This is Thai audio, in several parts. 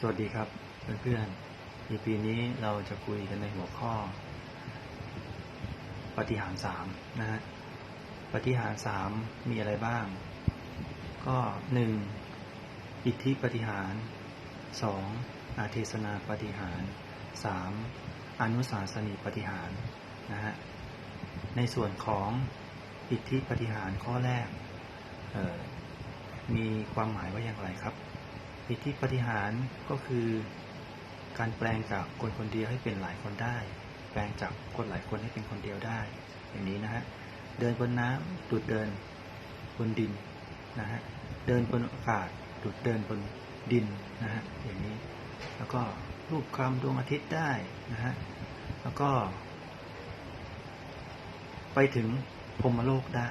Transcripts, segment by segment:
สวัสดีครับเพื่อนๆ EP นี้เราจะคุยกันในหัวข้อ ปฏิหารสามนะฮะปฏิหารสามมีอะไรบ้าง ก็หนึ่งอิทธิปฏิหารสองอาเทศนาปฏิหารสามอนุสาสนีปฏิหารนะฮะในส่วนของอิทธิปฏิหารข้อแรกมีความหมายว่าอย่างไรครับ อิทธิปฏิหารก็คือ การแปลงจากคนคนเดียวให้เป็นหลายคนได้ แปลงจากคนหลายคนให้เป็นคนเดียวได้ อย่างนี้นะฮะเดินบนน้ำดุดเดินบนดินนะฮะเดินบนอากาศดุดเดินบนดินนะฮะอย่างนี้ แล้วก็รูปคำดวงอาทิตย์ได้นะฮะแล้วก็ ไปถึงพรมโลกได้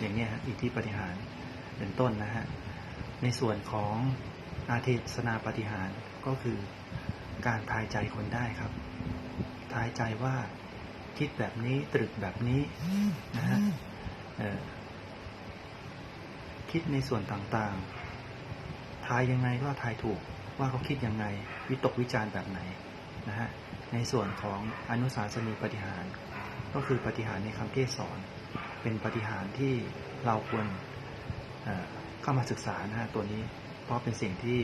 อย่างนี้ฮะอิทธิปฏิหารเป็นต้นนะฮะในส่วนของ อาเทศนาปฏิหารก็คือการทายใจคนได้ครับ ทายใจว่าคิดแบบนี้ตรึกแบบนี้นะฮะคิดในส่วนต่างๆ ทายยังไงก็ทายถูกว่าเขาคิดยังไง วิตกวิจารณ์แบบไหนนะฮะในส่วนของอนุสาสนีปฏิหาร ก็คือปฏิหารในคำเทศสอน เป็นปฏิหารที่เราควรเเข้ามาศึกษานะฮะตัวนี้ เพราะเป็นสิ่งที่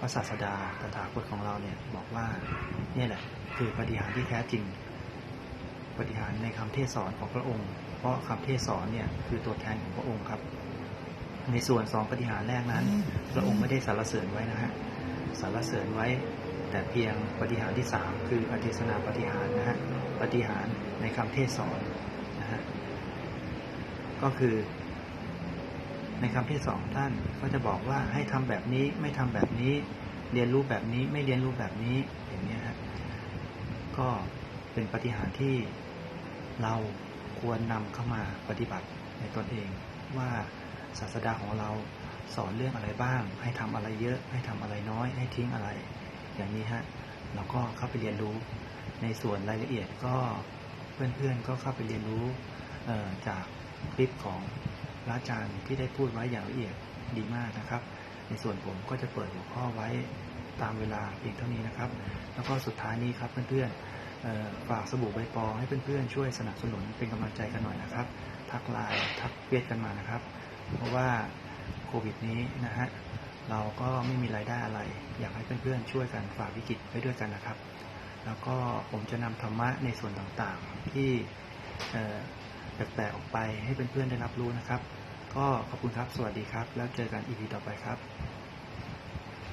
พระศาสดาตถาคตของเราเนี่ยบอกว่าเนี่ยแหละคือปฏิหารที่แท้จริง ปฏิหารในคำเทศสอนของพระองค์ เพราะคำเทศสอนเนี่ยคือตัวแทนของพระองค์ครับ ในส่วนสองปฏิหารแรกนั้น พระองค์ไม่ได้สรรเสริญไว้นะฮะสรรเสริญไว้ แต่เพียงปฏิหารที่สามคืออเทศนาปฏิหารนะฮะปฏิหารในคำเทศสอนนะฮะก็คือ ในคำที่สองท่านก็จะบอกว่าให้ทำแบบนี้ไม่ทำแบบนี้ เรียนรู้แบบนี้ไม่เรียนรู้แบบนี้อย่างนี้ยฮะก็เป็นปฏิหารที่เราควรนำเข้ามาปฏิบัติในตนเอง ว่าศาสดาของเราสอนเรื่องอะไรบ้าง ให้ทำอะไรเยอะ ให้ทำอะไรน้อย ให้ทิ้งอะไร อย่างนี้ฮะเราก็เข้าไปเรียนรู้ในส่วนรายละเอียดก็เพื่อนๆก็เข้าไปเรียนรู้จากคลิปของ พระอาจารย์ที่ได้พูดไว้อย่างละเอียดดีมากนะครับ ในส่วนผมก็จะเปิดหัวข้อไว้ตามเวลาเพียงเท่านี้นะครับ แล้วก็สุดท้ายนี้ครับเพื่อนๆฝากสบู่ใบปอให้เพื่อนๆช่วยสนับสนุนเป็นกำลังใจกันหน่อยนะครับ ทักไลน์ทักเฟซกันมานะครับ เพราะว่าโควิดนี้นะฮะเราก็ไม่มีรายได้อะไร อยากให้เพื่อนๆช่วยกันฝ่าวิกฤตไปด้วยกันนะครับ แล้วก็ผมจะนำธรรมะในส่วนต่างๆที่ แปลกๆออกไปให้เพื่อนๆได้รับรู้นะครับ ก็ขอบคุณครับ สวัสดีครับ แล้วเจอกันอีพีต่อไปครับ